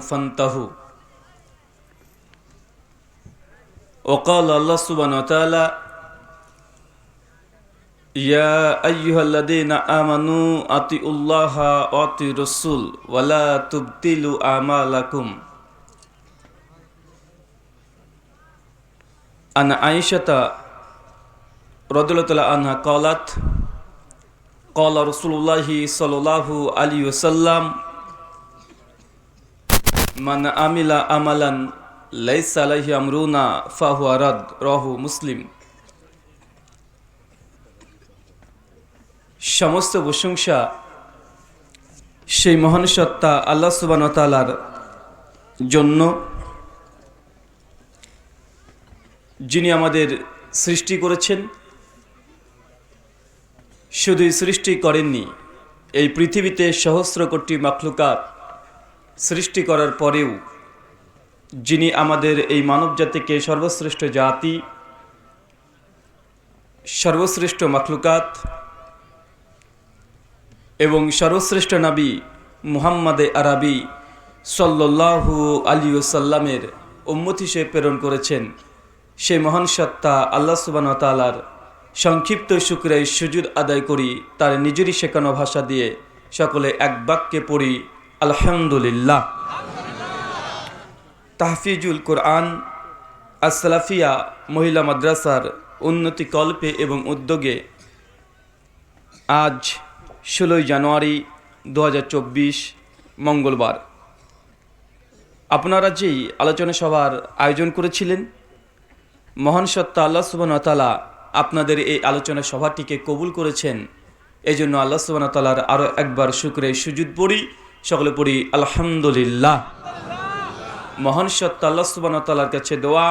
فانتهوا. وقال الله سبحانه وتعالى يا أيها الذين آمنوا أطيعوا الله وأطيعوا الرسول ولا تبطلوا أعمالكم. عن عائشة رضي الله عنها قالت قال رسول الله صلى الله عليه وسلم মান আমিলা আমালান লাইসা আমরুনা রহু মুসলিম সমস্ত প্রশংসা সেই মহান সত্তা আল্লাহ সুবান তালার জন্য। যিনি আমাদের সৃষ্টি করেছেন। শুধুই সৃষ্টি করেননি, এই পৃথিবীতে সহস্র কোটি মাখলুকাত সৃষ্টি করার পরেও যিনি আমাদের এই মানব জাতিকে সর্বশ্রেষ্ঠ জাতি, সর্বশ্রেষ্ঠ মাখলুকাত এবং সর্বশ্রেষ্ঠ নবী মুহাম্মাদে আরবি সাল্লাহু আলী সাল্লামের উম্মত হিসেবে প্রেরণ করেছেন। সেই মহান সত্তা আল্লাহ সুবান তালার সংক্ষিপ্ত শুক্রাই সুজুদ আদায় করি, তার নিজেরই শেখানো ভাষা দিয়ে সকলে এক বাক্যে পড়ি আলহামদুলিল্লাহ। তাহফিজুল কোরআন আসলাফিয়া মহিলা মাদ্রাসার উন্নতি কল্পে এবং উদ্যোগে আজ ষোলোই জানুয়ারি দু হাজার চব্বিশ মঙ্গলবার। আপনারা যেই আলোচনা সভার আয়োজন করেছিলেন, মহান সত্তা আল্লাহ সুবাহতালা আপনাদের এই আলোচনা সভাটিকে কবুল করেছেন। এই জন্য আল্লাহ সুবাহতালার আরও একবার শুক্রে সুজুদ পড়ি। সকলে পড়ি, আলহামদুলিল্লাহ। মহান সত্তা আল্লাহ সুবাহতালার কাছে দোয়া,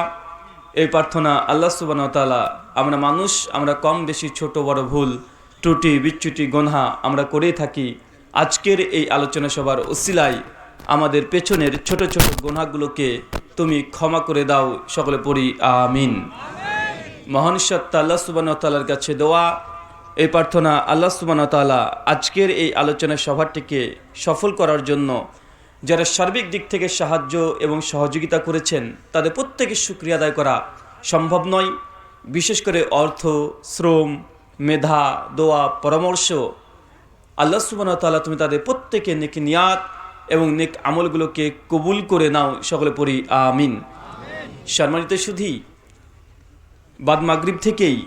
এই প্রার্থনা আল্লাহ সুবাহতালা আমরা মানুষ, আমরা কম বেশি ছোট বড় ভুল, ত্রুটি বিচ্যুটি গনহা আমরা করেই থাকি। আজকের এই আলোচনা সভার ওসিলাই আমাদের পেছনের ছোট ছোট গোনাগুলোকে তুমি ক্ষমা করে দাও, সকলে পড়ি, আমিন। মহান সত্তা আল্লাহ সুবাহতালার কাছে দোয়া এই প্রার্থনা আল্লাহ সুবাহতালা আজকের এই আলোচনা সভাটিকে সফল করার জন্য যারা সার্বিক দিক থেকে সাহায্য এবং সহযোগিতা করেছেন, তাদের প্রত্যেকের সুক্রিয়া আদায় করা সম্ভব নয়। বিশেষ করে অর্থ, শ্রম, মেধা, দোয়া, পরামর্শ, আল্লাহ সুবাহতালা তুমি তাদের প্রত্যেকে নেক নিয়াত এবং নেক আমলগুলোকে কবুল করে নাও সকলে পড়ি, আমিন। সম্মানিত শুধু বাদ মাগরিব থেকেই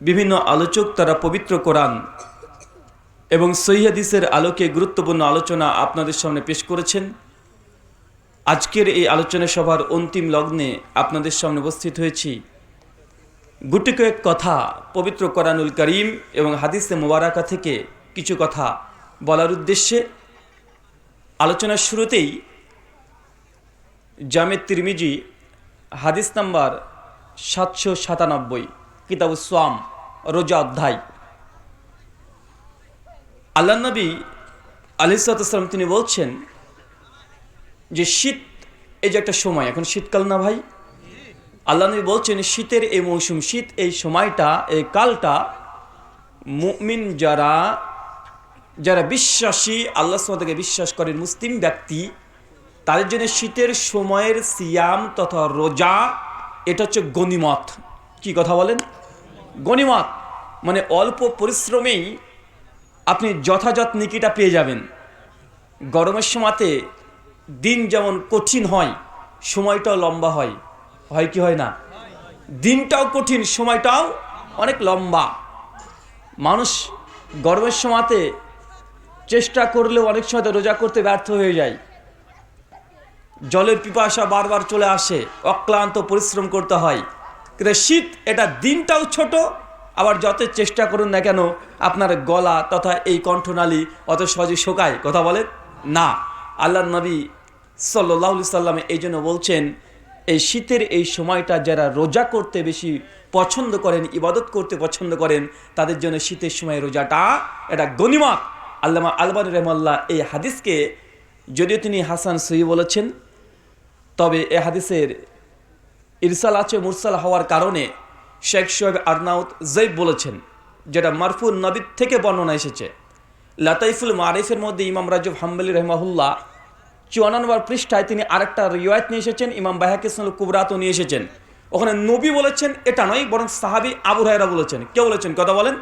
বিভিন্ন আলোচক তারা পবিত্র কোরআন এবং সৈহাদিসের আলোকে গুরুত্বপূর্ণ আলোচনা আপনাদের সামনে পেশ করেছেন। আজকের এই আলোচনা সভার অন্তিম লগ্নে আপনাদের সামনে উপস্থিত হয়েছি। গুটি কয়েক কথা পবিত্র কোরআনুল করিম এবং হাদিসে মোবারাকা থেকে কিছু কথা বলার উদ্দেশ্যে। আলোচনার শুরুতেই জামেদ তিরমিজি হাদিস নাম্বার সাতশো সাতানব্বই কিতাব সোয়াম রোজা অধ্যায়। আল্লাহ নবী তিনি বলছেন যে শীত এই যে একটা সময়, এখন শীতকাল না ভাই? আল্লাহ নবী বলছেন শীতের এই মৌসুম, শীত এই সময়টা, এই কালটা মুমিন যারা যারা বিশ্বাসী, আল্লাহ সালাকে বিশ্বাস করেন মুসলিম ব্যক্তি, তাদের জন্য শীতের সময়ের সিয়াম তথা রোজা, এটা হচ্ছে গণিমত। কি কথা বলেন? গণিমত মানে অল্প পরিশ্রমেই আপনি যথাযথ নিকিটা পেয়ে যাবেন। গরমের সময়তে দিন যেমন কঠিন হয়, সময়টাও লম্বা হয়। হয় কি হয় না? দিনটাও কঠিন, সময়টাও অনেক লম্বা। মানুষ গরমের সময়তে চেষ্টা করলেও অনেক সময় রোজা করতে ব্যর্থ হয়ে যায়। জলের পিপাসা বারবার চলে আসে, অক্লান্ত পরিশ্রম করতে হয়। কিন্তু শীত এটা দিনটাও ছোট, আবার যত চেষ্টা করুন না কেন, আপনার গলা তথা এই কণ্ঠনালী অত সহজে শোকায়। কথা বলেন? না। আল্লাহ নবী সাল্লাহ সাল্লাম এই জন্য বলছেন, এই শীতের এই সময়টা যারা রোজা করতে বেশি পছন্দ করেন, ইবাদত করতে পছন্দ করেন, তাদের জন্য শীতের সময় রোজাটা এটা গণিমত। আল্লামা আলবান রহমাল্লাহ এই হাদিসকে, যদিও তিনি হাসান সহি বলেছেন, তবে এ হাদিসের ইরসাল আছে, মুরসাল হওয়ার কারণে শেখ সোহেব আরনাউত জৈব বলেছেন, যেটা মারফুল নবীদ থেকে বর্ণনা এসেছে। লাতাইফুল মারিফের মধ্যে ইমাম রাজব হাম্বলি রহমাহুল্লাহ চুয়ান্ন নম্বর পৃষ্ঠায় তিনি আরেকটা রিওয়ায়ত নিয়ে এসেছেন, ইমাম বাহাকিসুল কুবরাতও নিয়ে এসেছেন। ওখানে নবী বলেছেন, এটা নয়, বরং সাহাবি আবু রায়রা বলেছেন। কে বলেছেন? কথা বলেন।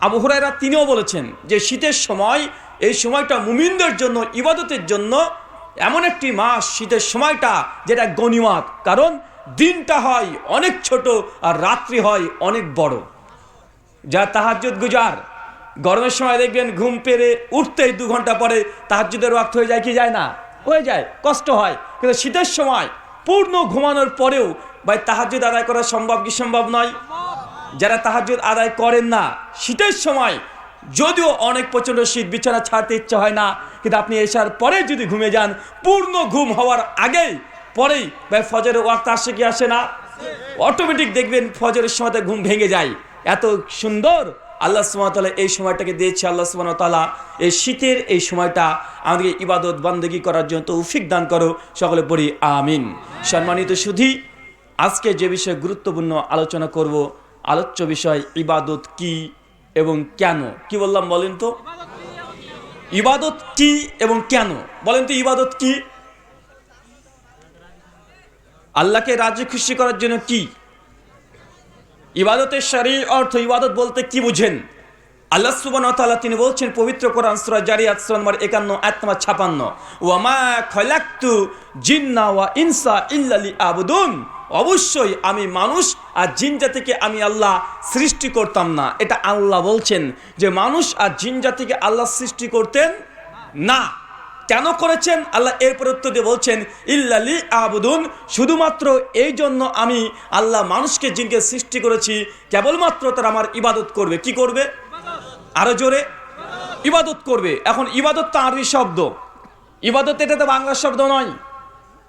আবু হুরায়রা তিনিও বলেছেন যে শীতের সময়, এই সময়টা মুমিনদের জন্য, ইবাদতের জন্য এমন একটি মাস, শীতের সময়টা যেটা গণিমাত। কারণ দিনটা হয় অনেক ছোট আর রাত্রি হয় অনেক বড়। যা তাহাজ্জুদ গুজার, গরমের সময় দেখবেন ঘুম পেরে উঠতেই দু ঘণ্টা পরে তাহাজ্জুদের ওয়াক্ত হয়ে যায়, কি যায় না? হয়ে যায়, কষ্ট হয়। কিন্তু শীতের সময় পূর্ণ ঘুমানোর পরেও ভাই তাহাজ্জুদ আদায় করা সম্ভব কি সম্ভব নয়? যারা তাহাজ্জুদ আদায় করেন না, শীতের সময় যদিও অনেক প্রচণ্ড শীত, বিছানা ছাড়তে ইচ্ছা হয় না, কিন্তু আপনি এসার পরে যদি ঘুমে যান, পূর্ণ ঘুম হওয়ার আগেই পরেই ভাই ফজরের ওয়াক্ত আসে কি আসে না? অটোমেটিক দেখবেন ফজরের সময়তে ঘুম ভেঙে যায়। এত সুন্দর আল্লাহ সুমতালা এই সময়টাকে দিয়েছে, আল্লাহ সুমতালা এই শীতের এই সময়টা আমাদেরকে ইবাদত, বান্দেগি করার জন্য তৌফিক দান করো। সকলে পড়ি, আমিন। সম্মানিত সুধী, আজকে যে বিষয়ে গুরুত্বপূর্ণ আলোচনা করব, আলোচ্য বিষয় ইবাদত কি এবং কেন? কি বললাম বলেন তো? ইবাদত কি এবং কেন? বলেন তো ইবাদত কি? আল্লাহকে রাজি খুশি করার জন্য কি? ইবাদতের শারীর অর্থ ইবাদত বলতে কি বুঝেন? আল্লাহ ওয়া তাআলা তিনি বলছেন, পবিত্র কোরআন সূরা জারিয়াত, সূরা নম্বর 51 আয়াত নম্বর 56 ওয়া মা খলাকতু জিন্না ওয়া ইনসা ইল্লা লিআবুদুন। অবশ্যই আমি মানুষ আর জিন জাতিকে আমি আল্লাহ সৃষ্টি করতাম না। এটা আল্লাহ বলছেন যে, মানুষ আর জিন জাতিকে আল্লাহ সৃষ্টি করতেন না। কেন করেছেন? আল্লাহ এরপর উত্তর দিয়ে বলছেন, ইল্লালি আবুদুন, শুধুমাত্র এই জন্য আমি আল্লাহ মানুষকে জিনকে সৃষ্টি করেছি। কেবলমাত্র তারা আমার ইবাদত করবে। কি করবে? আরও জোরে। ইবাদত করবে। এখন ইবাদত তো আরবি শব্দ। ইবাদত এটা তো বাংলা শব্দ নয়।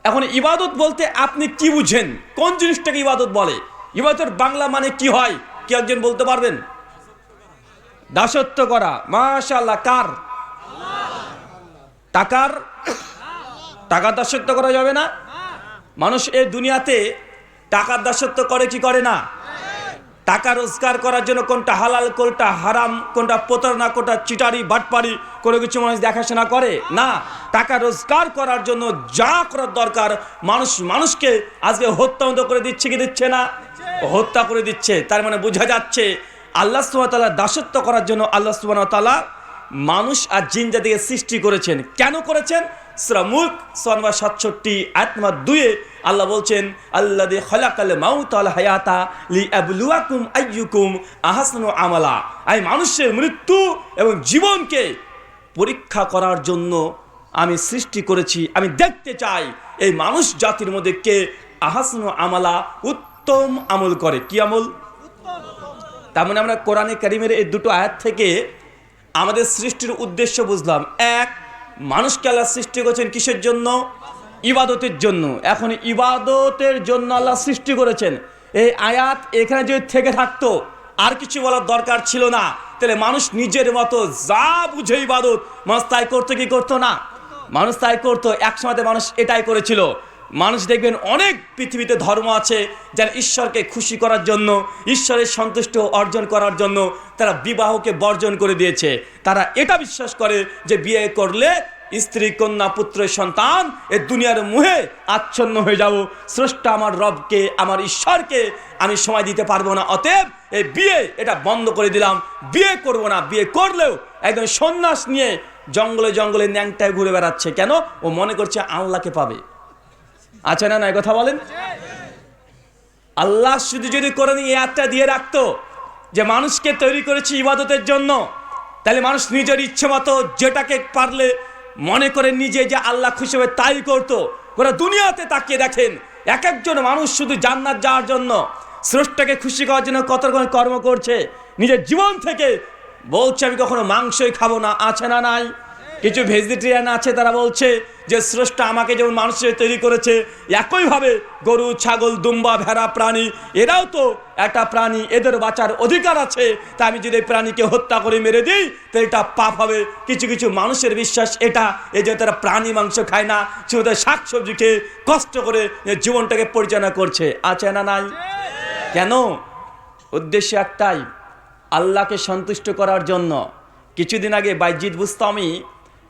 এখন ইবাদত বলতে আপনি কি বুঝেন? কোন জিনিসটাকে ইবাদত বলে? ইবাদতের বাংলা মানে কি হয়? কি একজন বলতে পারবেন? দাসত্ব করা। মাশাল্লাহ কার? টাকার টাকার দাসত্ব করা যাবে না। মানুষ এই দুনিয়াতে টাকার দাসত্ব করে কি করে না? টাকা রোজগার করার জন্য কোনটা হালাল, কোনটা হারাম, কোনটা প্রতারণা, কোনটা চিটারি, বাটপারি, কোনো কিছু মানুষ দেখাশোনা করে? না, টাকা রোজগার করার জন্য যা করার দরকার, মানুষ মানুষকে আজকে হত্যা করে দিচ্ছে কি দিচ্ছে না? হত্যা করে দিচ্ছে। তার মানে বোঝা যাচ্ছে আল্লাহ সুবাহতাল্লাহ দাসত্ব করার জন্য আল্লাহ সুবাহতাল্লাহ মানুষ আর জিন জাতিকে সৃষ্টি করেছেন। কেন করেছেন? শ্রমুখ সনবা সাতষট্টি আত্মা দুয়ে আল্লাহ বলছেন আল্লাহ দে খলাকাল মাউত আল হায়াতা লি আবলুয়াকুম আইয়ুকুম আহাসানু আমালা। আমি মানুষের মৃত্যু এবং জীবনকে পরীক্ষা করার জন্য আমি সৃষ্টি করেছি। আমি দেখতে চাই এই মানুষ জাতির মধ্যে কে আহাসানু আমালা উত্তম আমল করে। কি আমল? তার মানে আমরা কোরআনে কারিমের এই দুটো আয়াত থেকে আমাদের সৃষ্টির উদ্দেশ্য বুঝলাম। এক, মানুষকে আল্লাহ সৃষ্টি করেছেন কিসের জন্য? ইবাদতের জন্য। এখন ইবাদতের জন্য আল্লাহ সৃষ্টি করেছেন। এই আয়াত এখানে যদি থেকে থাকতো, আর কিছু বলার দরকার ছিল না। তাহলে মানুষ নিজের মতো যা বুঝে ইবাদত, মানুষ তাই করতো কি করতো না? মানুষ তাই করতো। এক সময়তে মানুষ এটাই করেছিল। মানুষ দেখবেন অনেক পৃথিবীতে ধর্ম আছে যারা ঈশ্বরকে খুশি করার জন্য, ঈশ্বরের সন্তুষ্ট অর্জন করার জন্য তারা বিবাহকে বর্জন করে দিয়েছে। তারা এটা বিশ্বাস করে যে বিয়ে করলে স্ত্রী, কন্যা, পুত্র, সন্তান এ দুনিয়ার মুহে আচ্ছন্ন হয়ে যাব। স্রষ্টা আমার রবকে, আমার ঈশ্বরকে আমি সময় দিতে পারব না। অতএব এই বিয়ে এটা বন্ধ করে দিলাম। বিয়ে করব না, বিয়ে করলেও একদম সন্ন্যাস নিয়ে জঙ্গলে জঙ্গলে ন্যাংটায় ঘুরে বেড়াচ্ছে। কেন? ও মনে করছে আল্লাহকে পাবে। আচ্ছা না না এ কথা বলেন? আল্লাহ শুধু যদি করে একটা দিয়ে রাখতো যে মানুষকে তৈরি করেছি ইবাদতের জন্য, তাহলে মানুষ নিজের ইচ্ছে মতো যেটাকে পারলে মনে করে নিজে যে আল্লাহ খুশি হবে তাই করতো। ওরা দুনিয়াতে তাকিয়ে দেখেন, এক একজন মানুষ শুধু জান্নাত যাওয়ার জন্য, স্রষ্টাকে খুশি করার জন্য কত রকম কর্ম করছে, নিজের জীবন থেকে বলছে, আমি কখনো মাংসই খাব না। আছে না নাই? কিছু ভেজিটেরিয়ান আছে তারা বলছে যে স্রষ্টা আমাকে যেমন মানুষের তৈরি করেছে, একইভাবে গরু, ছাগল, দুম্বা, ভেড়া, প্রাণী, এরাও তো একটা প্রাণী, এদের বাঁচার অধিকার আছে। তা আমি যদি প্রাণীকে হত্যা করে মেরে দিই তো এটা পাপ হবে। কিছু কিছু মানুষের বিশ্বাস এটা এই যে তারা প্রাণী মাংস খায় না, শুধু শাক সবজি খেয়ে কষ্ট করে জীবনটাকে পরিচালনা করছে। আছে না নাই? কেন? উদ্দেশ্য একটাই, আল্লাহকে সন্তুষ্ট করার জন্য। কিছুদিন আগে বাইজিৎ বুস্তামি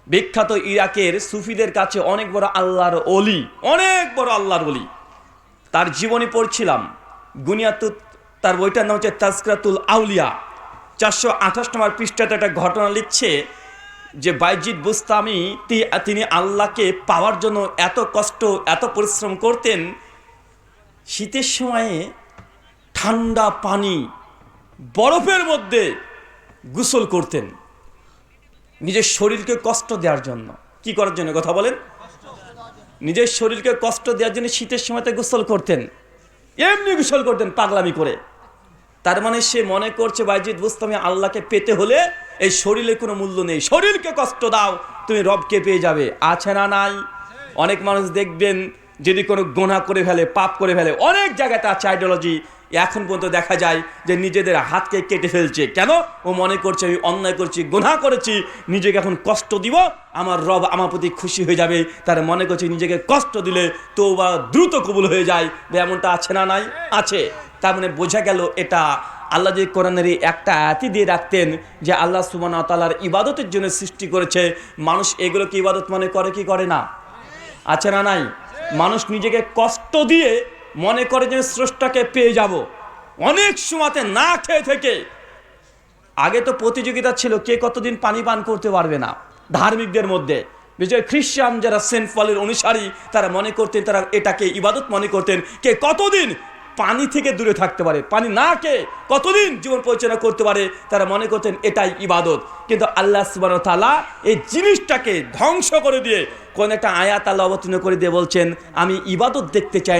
বিখ্যাত ইরাকের সুফিদের কাছে অনেক বড় আল্লাহর অলি অনেক বড় আল্লাহর অলি তার জীবনী পড়ছিলাম, গুনিয়াতুত, তার বইটার নাম হচ্ছে তাজকরাতুল আউলিয়া। চারশো আঠাশ নম্বর পৃষ্ঠাতে একটা ঘটনা লিখছে যে বাইজিৎ বুস্তামি তিনি আল্লাহকে পাওয়ার জন্য এত কষ্ট, এত পরিশ্রম করতেন, শীতের সময়ে ঠান্ডা পানি বরফের মধ্যে গোসল করতেন। নিজের শরীরকে কষ্ট দেওয়ার জন্য। কি করার জন্য? কথা বলেন। নিজের শরীরকে কষ্ট দেওয়ার জন্য শীতের সময়তে গোসল করতেন। এমনি গোসল করতেন পাগলামি করে। তার মানে সে মনে করছে বাইজিৎ বুস্তামি আল্লাহকে পেতে হলে এই শরীরে কোনো মূল্য নেই। শরীরকে কষ্ট দাও, তুমি রবকে পেয়ে যাবে। আছে না নাই? অনেক মানুষ দেখবেন, যদি কোনো গোনা করে ফেলে, পাপ করে ফেলে, অনেক জায়গাতে আছে আইডিওলজি এখন পর্যন্ত দেখা যায় যে নিজেদের হাতকে কেটে ফেলছে। কেন? ও মনে করছে, আমি অন্যায় করছি গোনা করেছি, নিজেকে এখন কষ্ট দিব, আমার রব আমার প্রতি খুশি হয়ে যাবে। তার মনে করছে, নিজেকে কষ্ট দিলে তো বা দ্রুত কবুল হয়ে যায়। এমনটা আছে না নাই? আছে। তার মানে বোঝা গেল এটা। আল্লাহ যে কোরআনের একটা আয়াতি দিয়ে রাখতেন যে আল্লাহ সুবান তালার ইবাদতের জন্য সৃষ্টি করেছে। মানুষ এগুলোকে ইবাদত মনে করে কি করে না? আছে না নাই? মানুষ নিজেকে কষ্ট দিয়ে মনে করে যে স্রষ্টাকে পেয়ে যাব। অনেক সময়তে না খেয়ে থেকে। আগে তো প্রতিযোগিতা ছিল, কে কতদিন পানি পান করতে পারবে না ধার্মিকদের মধ্যে। বিশেষ খ্রিস্টান যারা সেন্ট ফলের অনুসারী, তারা মনে করতেন, তারা এটাকে ইবাদত মনে করতেন, কে কতদিন পানি থেকে দূরে থাকতে পারে, পানি না কে কতদিন জীবন পরিচালনা করতে পারে, তারা মনে করতেন এটাই ইবাদত। কিন্তু আল্লাহ সুবান তালা এই জিনিসটাকে ধ্বংস করে দিয়ে কোন একটা আয়াত আল্লাহ অবতীর্ণ করে দিয়ে বলছেন, আমি ইবাদত দেখতে চাই না।